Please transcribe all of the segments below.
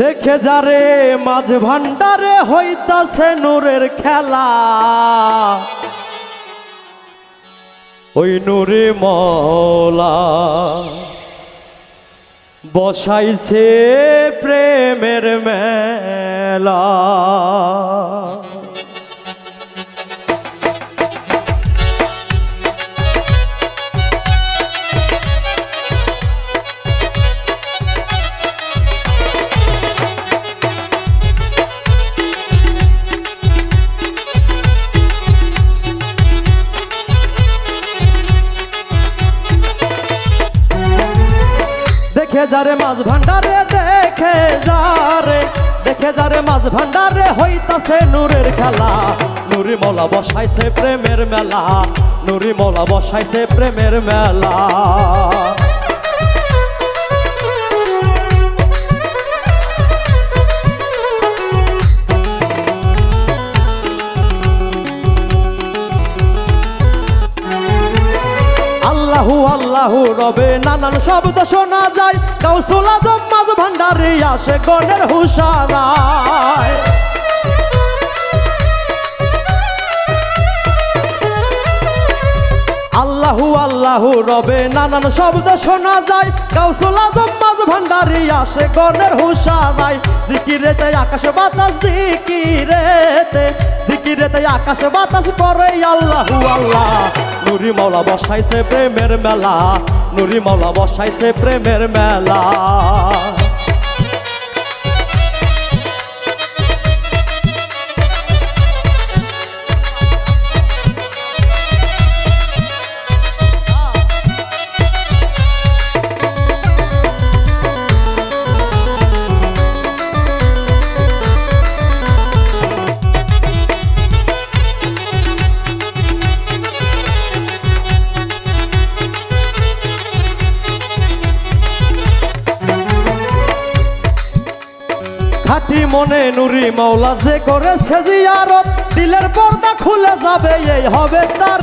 দেখে যারে মাঝ ভান্ডারে হইতাছে নূরের খেলা। ওই নূরে মলা বসাইছে প্রেমের মেলা। দেখে যারে মাছ ভান্ডারে দেখে যারে। দেখে যারে মাছ ভান্ডারে হইতাছে নূরের খেলা। নুরি মলা বসাইছে প্রেমের মেলা। নুরি মলা বসাইছে প্রেমের মেলা। আল্লাহু আল্লাহু রবে নানান শব্দ শোনা যায়। কৌশল আজম মাঝ ভান্ডারি আসে গণের হুসারায় আল্লাহু আল্লাহু রবে, নানান শব্দ শোনা যায়। কৌশল আজম মাঝ ভান্ডারি আসে, গণের হুসারায় জিকিরেতে আকাশ বাতাস, জিকিরেতে জিকিরেতে আকাশ বাতাস করে আল্লাহু আল্লাহ। নুরি মাওলা বসাইছে প্রেমের মেলা, নুরি মাওলা বসাইছে প্রেমের মেলা। খাটি মনে নুরি মাওলা যে করেছে জিয়ারত, দিলের পর্দা খুলে যাবে, এই হবে তার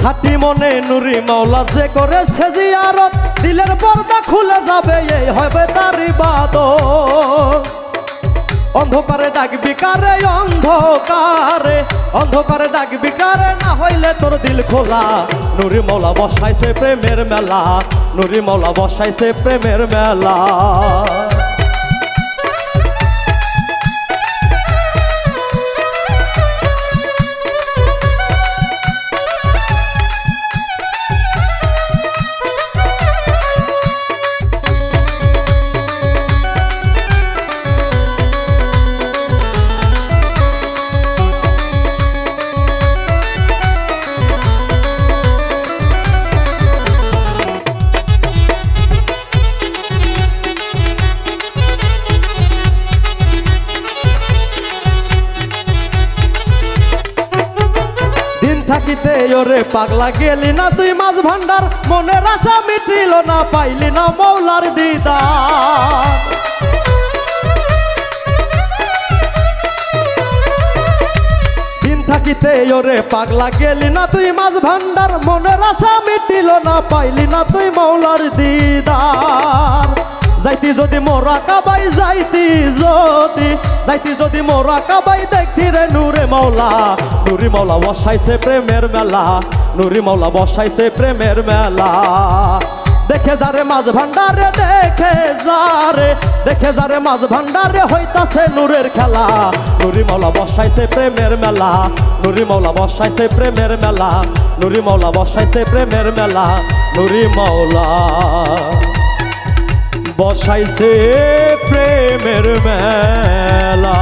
খাটি মনে নুরি মাওলা যে করেছে জিয়ারত, দিলের পর্দা খুলে যাবে, এই হবে তার ইবাদত। অন্ধকারে ডাকবি কারে, অন্ধকারে। অন্ধকারে ডাক বিকারে না হইলে তোর দিল খোলা। নুরি মৌলা বসাইছে প্রেমের মেলা, নুরি মৌলা বসাইছে প্রেমের মেলা। থাকিতে ওরে পাগলা গেলি না তুই মাছ ভান্ডার মনের আশা মিটিল না, পাইলি না মৌলার দিদা থাকিতে, ওরে পাগলা গেলি না তুই মাছ ভান্ডার মনের আশা মিটিল না, পাইলি না তুই মৌলার দিদার। যাইতি যদি মোরা কাবাই যাইতি যদি যাইতি যদি মোরা কাবাই দেখতি রে নূরে মৌলা নুরি মৌলা বসাইছে প্রেমের মেলা, নুরি মৌলা বসাইছে প্রেমের মেলা। দেখে যারে মাছ ভান্ডারে, দেখে যারে দেখে যারে মাছ ভান্ডারে হইতাছে নূরের খেলা। নুরি মৌলা বসাইছে প্রেমের মেলা, নুরি মৌলা বসাইছে প্রেমের মেলা, নুরি মৌলা বসাইছে প্রেমের মেলা, নুরি মৌলা বসাইছে প্রেমের মেলা।